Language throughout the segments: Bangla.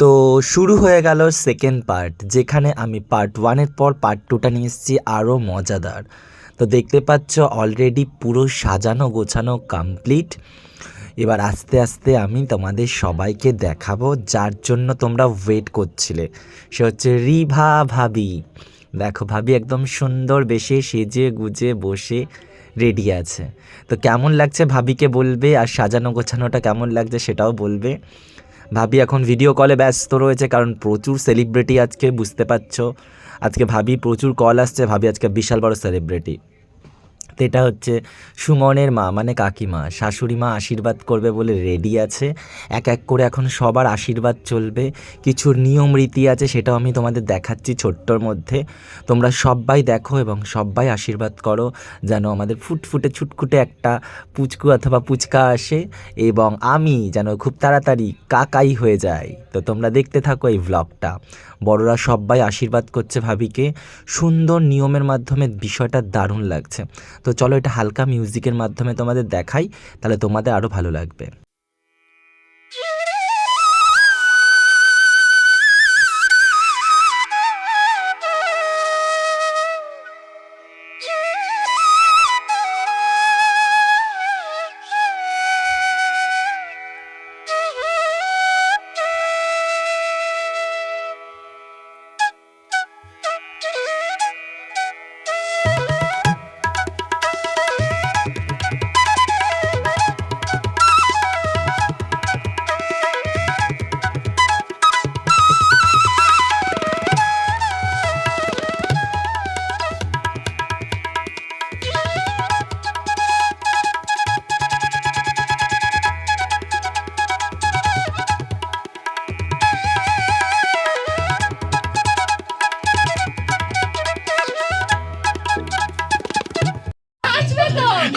তো শুরু হয়ে গেল সেকেন্ড পার্ট যেখানে আমি পার্ট ওয়ানের পর পার্ট টুটা নিয়ে এসেছি আরও মজাদার। তো দেখতে পাচ্ছ অলরেডি পুরো সাজানো গোছানো কমপ্লিট এবার আস্তে আস্তে আমি তোমাদের সবাইকে দেখাবো, যার জন্য তোমরা ওয়েট করছিলে। সে হচ্ছে রিভা ভাবি। দেখো ভাবি একদম সুন্দর বেশে সেজে গুজে বসে রেডি আছে। তো কেমন লাগছে ভাবিকে বলবে, আর সাজানো গোছানোটা কেমন লাগছে সেটাও বলবে। ভাবি, এখন ভিডিও কলে ব্যস্ত রয়েছে কারণ প্রচুর সেলিব্রিটি আজকে বুঝতে পারছ। আজকে ভাবি প্রচুর কল আসছে, ভাবি আজকে বিশাল বড় সেলিব্রিটি এটা হচ্ছে সুমনের মা মানে কাকিমা। শাশুড়ি মা আশীর্বাদ করবে বলে রেডি আছে। এক এক করে এখন সবার আশীর্বাদ চলবে। কিছু নিয়ম, রীতি আছে, সেটাও আমি তোমাদের দেখাচ্ছি ছোট্টর মধ্যে। তোমরা সবাই দেখো এবং সবাই আশীর্বাদ করো যেন আমাদের ফুটফুটে ছুটকুটে একটা পুচকু অথবা পুচকা আসে এবং আমি যেন খুব তাড়াতাড়ি কাকাই হয়ে যাই। তো তোমরা দেখতে থাকো এই ভ্লগটা বড়রা সবাই আশীর্বাদ করছে ভাবিকে। সুন্দর নিয়মের মাধ্যমে বিষয়টা দারুণ লাগছে। তো চলো এটা হালকা মিউজিকের মাধ্যমে তোমাদের দেখাই, তাহলে তোমাদের আরও ভালো লাগবে।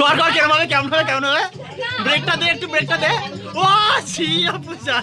কর কর কেমন হবে কেমন হবে কেমন হবে? ব্রেকটা দে একটু ব্রেকটা দে। ও ছি পূজা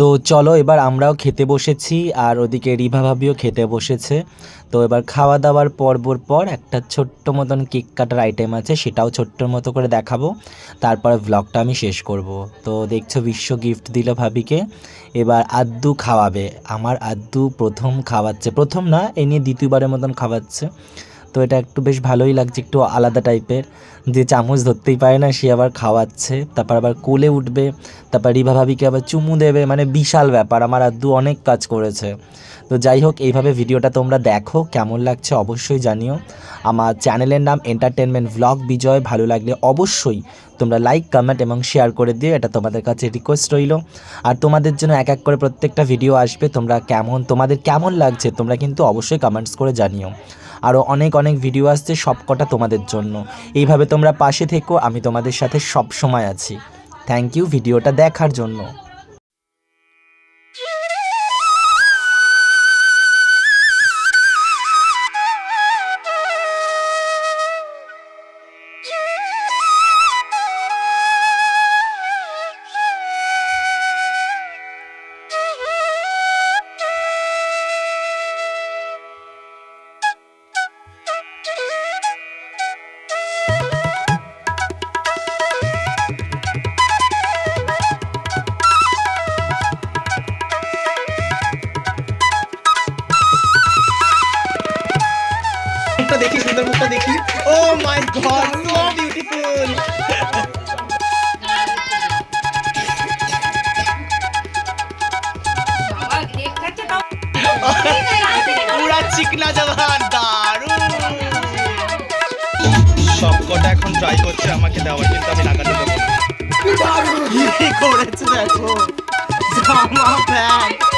তো চলো এবার আমরাও খেতে বসেছি আর ওদিকে রিভা ভাবিও খেতে বসেছে। তো এবার খাওয়া দাওয়ার পর্বর পর একটা ছোট্ট মতন কেক কাটার আইটেম আছে, সেটাও ছোট্ট মতো করে দেখাবো। তারপরে ব্লগটা আমি শেষ করব। তো দেখছ বিশ্ব গিফট দিল ভাবিকে। এবার আদ্দু খাওয়াবে। আমার আদ্দু প্রথম খাওয়াচ্ছে। প্রথম না, এ নিয়ে দ্বিতীয়বারের মতন খাওয়াচ্ছে। তো এটা একটু বেশ ভালোই লাগছে, একটু আলাদা টাইপের। যে চামচ ধরতেই পারে না, সে আবার খাওয়াচ্ছে, তারপর আবার কোলে উঠবে, তারপর রিভা ভাবিকে আবার চুমু দেবে মানে বিশাল ব্যাপার, আমার আদ্দু অনেক কাজ করেছে। তো যাই হোক, এইভাবে ভিডিওটা তোমরা দেখো, কেমন লাগছে অবশ্যই জানিও। আমার চ্যানেলের নাম এন্টারটেনমেন্ট ভ্লগ বিজয় ভালো লাগলে অবশ্যই তোমরা লাইক কমেন্ট এবং শেয়ার করে দিও, এটা তোমাদের কাছে রিকোয়েস্ট রইল। আর তোমাদের জন্য এক এক করে প্রত্যেকটা ভিডিও আসবে, তোমরা কেমন, তোমাদের কেমন লাগছে, তোমরা কিন্তু অবশ্যই কমেন্টস করে জানিও। আরও অনেক অনেক ভিডিও আসছে সবকটা তোমাদের জন্য। এইভাবে তোমরা পাশে থেকো, আমি তোমাদের সাথে সব সময় আছি থ্যাংক ইউ ভিডিওটা দেখার জন্য। দেখি সুন্দর মুখটা দেখি। Oh my god so beautiful পুরা চিকনা জবান দারুণ সবকটা এখন ট্রাই করছে আমাকে দেওয়ার কিন্তু আমি লাগাতে দেবো। কি করেছে দেখো? জামা প্যান্ট।